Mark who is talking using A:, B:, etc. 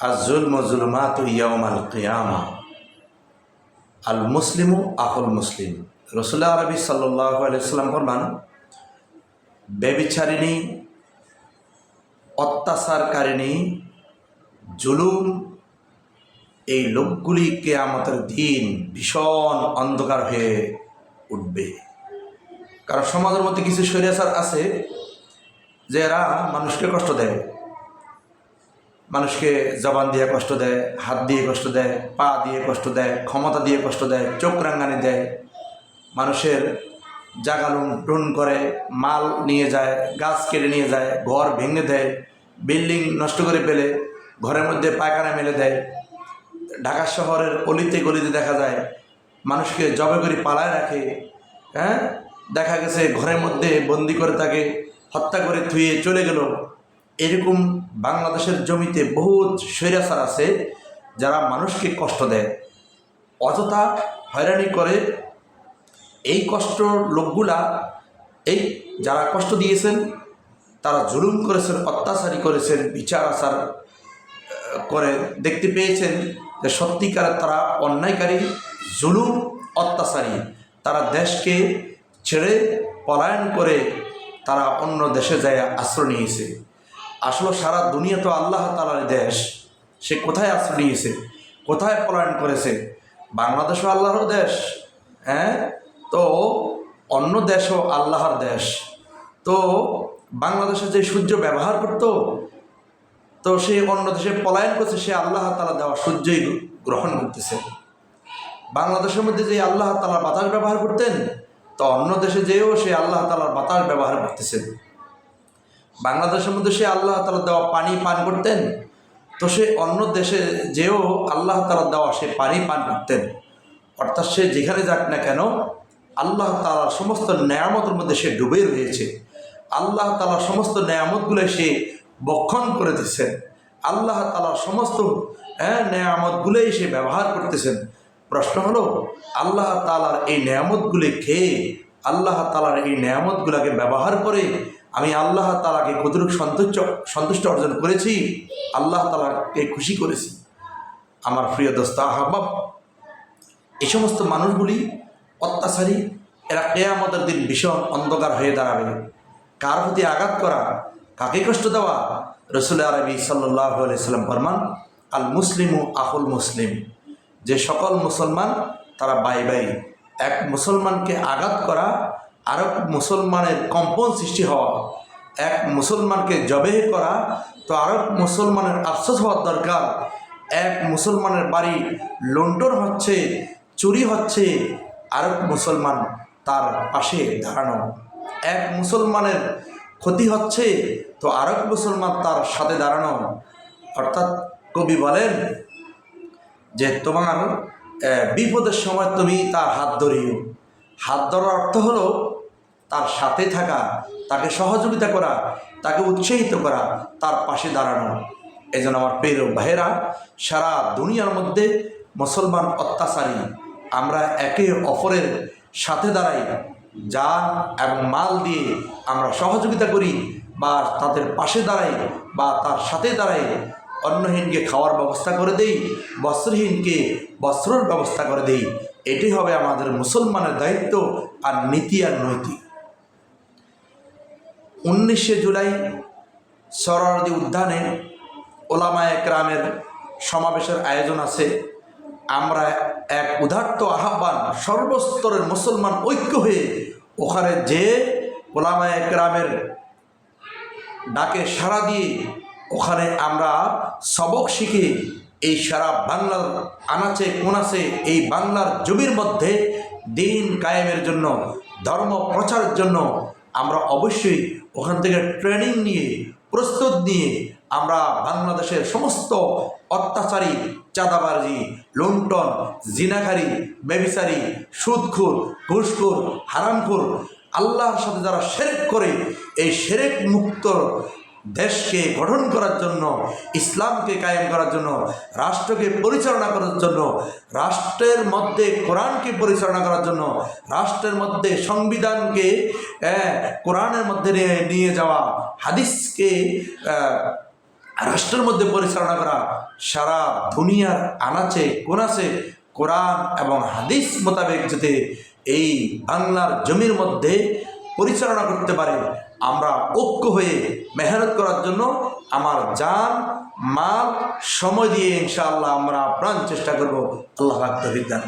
A: আজুল মজুলমাত Yamal কিয়ামা। আল মুসলিমু আহুল মুসলিম। রসুল্লাহ আরবি সাল্লাহ আলাইসাল্লাম ফরমান বেবিচারিণী অত্যাচারকারিণী, জুলুম, এই লোকগুলিকে আমাদের দিন ভীষণ অন্ধকার হয়ে উঠবে। কারণ সমাজের মধ্যে কিছু স্বৈরাচার আছে যে এরা মানুষকে কষ্ট দেয়। মানুষকে জবান দিয়ে কষ্ট দেয়, হাত দিয়ে কষ্ট দেয়, পা দিয়ে কষ্ট দেয়, ক্ষমতা দিয়ে কষ্ট দেয়, চোখ রাঙ্গানি দেয়। মানুষের জাগালুন লুণ্ঠন করে, মাল নিয়ে যায়, গাছ কেটে নিয়ে যায়, ঘর ভেঙে দেয়, বিল্ডিং নষ্ট করে ফেলে, ঘরের মধ্যে পায়খানা মেলে দেয়। ঢাকা শহরের অলিতে গলিতে দেখা যায়, মানুষকে জবে করে পালায় রাখে হ্যাঁ? দেখা গেছে ঘরের মধ্যে বন্দি করে তাকে হত্যা করে থুয়ে চলে গেল। এরকম বাংলাদেশের জমিতে বহুত স্বৈরাচার আছে, যারা মানুষকে কষ্ট দেয়। অযথা হয়রানি করে। এই কষ্ট লোকগুলা, এই যারা কষ্ট দিয়েছেন, তারা জুলুম করেছেন, অত্যাচারী করেছেন, বিচার আচার করে দেখতে পেয়েছেন যে সত্যিকার তারা অন্যায়কারী, জুলুম, অত্যাচারী। তারা দেশকে ছেড়ে পলায়ন করে তারা অন্য দেশে যায় আশ্রয় নিয়েছে। আসলে সারা দুনিয়া তো আল্লাহ তালার দেশ। সে কোথায় আশ্রয় নিয়েছে? কোথায় পলায়ন করেছে? বাংলাদেশও আল্লাহর দেশ হ্যাঁ? তো অন্য দেশও আল্লাহর দেশ। তো বাংলাদেশে যে সূর্য ব্যবহার করতো, তো সে অন্য দেশে পলায়ন করছে, সে আল্লাহ তালা দেওয়া সূর্যই গ্রহণ করতেছে। বাংলাদেশের মধ্যে যে আল্লাহ তালার বাতাস ব্যবহার করতেন, তো অন্য দেশে যেও সে আল্লাহ তালার বাতাস ব্যবহার করতেছেন বাংলাদেশের মধ্যে সে আল্লাহ তালা দেওয়া পানি পান করতেন, তো সে অন্য দেশে যেও আল্লাহ তালা দেওয়া সে পানি পান করতেন। অর্থাৎ সে যেখানে যাক না কেন, আল্লাহ তালার সমস্ত নেয়ামতের মধ্যে সে ডুবে রয়েছে। আল্লাহ তালার সমস্ত নেয়ামতগুলো সে বক্ষণ করে দিচ্ছেন আল্লাহ তালার সমস্ত হ্যাঁ নেয়ামতগুলোই সে ব্যবহার করতেছেন। প্রশ্ন হলো, আল্লাহ তালার এই নেয়ামতগুলি খেয়ে আল্লাহ তালার এই নেয়ামতগুলোকে ব্যবহার করে আমি আল্লাহ তালাকে কতটুকু সন্তুষ্ট সন্তুষ্ট অর্জন করেছি? আল্লাহ তালাকে খুশি করেছি। আমার প্রিয় দোস্ত, আহবাব এই সমস্ত মানুষগুলি অত্যাচারী, এরা কেয়ামতের দিন ভীষণ অন্ধকার হয়ে দাঁড়াবে। কার প্রতি আঘাত করা, কাকে কষ্ট দেওয়া? রসুল আরবি সাল্লাহ সাল্লাম ফরমান আল মুসলিম ও আহুল মুসলিম। যে সকল মুসলমান, তারা বাই বাই। এক মুসলমানকে আঘাত করা আর এক মুসলমানের কম্পন সৃষ্টি হওয়া, এক মুসলমানকে জবেহ করা, তো আরেক মুসলমানের আফসোস হওয়ার দরকার। এক মুসলমানের বাড়ি লন্ডন হচ্ছে, চুরি হচ্ছে আরেক মুসলমান তার পাশে দাঁড়ানো। এক মুসলমানের ক্ষতি হচ্ছে, তো আরেক মুসলমান তার সাথে দাঁড়ানো। অর্থাৎ কবি বলেন যে, তোমার বিপদের সময় তুমি তার হাত ধরিও। হাত ধরার অর্থ হলো তার সাথে থাকা, তাকে সহযোগিতা করা, তাকে উৎসাহিত করা, তার পাশে দাঁড়ানো। এই জন্য আমার প্রিয় ভাইয়েরা, সারা দুনিয়ার মধ্যে মুসলমান অত্যাচারী, আমরা একে অপরের সাথে দাঁড়াই যান এবং মাল দিয়ে আমরা সহযোগিতা করি বা তাদের পাশে দাঁড়াই বা তার সাথে দাঁড়াই, অন্নহীনকে খাওয়ার ব্যবস্থা করে দেই, বস্ত্রহীনকে বস্ত্রর ব্যবস্থা করে দেই। এটি হবে আমাদের মুসলমানের দায়িত্ব আর নীতি আর নৈতিক। উনিশে জুলাই সরারদি উদ্যানে ওলামা একরামের সমাবেশের আয়োজন আছে। আমরা এক উদার্ত আহ্বান, সর্বস্তরের মুসলমান ঐক্য হয়ে ওখানে যে ওলামা একরামের ডাকে সাড়া দিয়ে ওখানে আমরা সবক শিখে এই সারা বাংলার আনাচে কোনাচে এই বাংলার জমির মধ্যে দিন কায়েমের জন্য, ধর্ম প্রচারের জন্য আমরা অবশ্যই ওখান থেকে ট্রেনিং নিয়ে, প্রস্তুত নিয়ে আমরা বাংলাদেশের সমস্ত অত্যাচারী, চাঁদাবাজি, লুণ্ঠন, জিনাখারি, বেবিচারি, সুদখুর, ঘুষখুর, হারামখুর, আল্লাহর সাথে যারা সেরেক করে, এই সেরেক মুক্ত দেশকে গঠন করার জন্য, ইসলামকে কায়েম করার জন্য, রাষ্ট্রকে পরিচালনা করার জন্য, রাষ্ট্রের মধ্যে কোরআনকে পরিচালনা করার জন্য, রাষ্ট্রের মধ্যে সংবিধানকে কোরআনের মধ্যে নিয়ে নিয়ে যাওয়া, হাদিসকে রাষ্ট্রের মধ্যে পরিচালনা করা, সারা দুনিয়ার আনাচে, কোনাচে কোরআন এবং হাদিস মোতাবেক যাতে এই বাংলার জমির মধ্যে পরিচালনা করতে পারে আমরা ঐক্য হয়ে মেহনত করার জন্য আমার যান মাল, সময় দিয়ে ইনশাআল্লাহ আমরা প্রাণ চেষ্টা করব আল্লাহ করুন।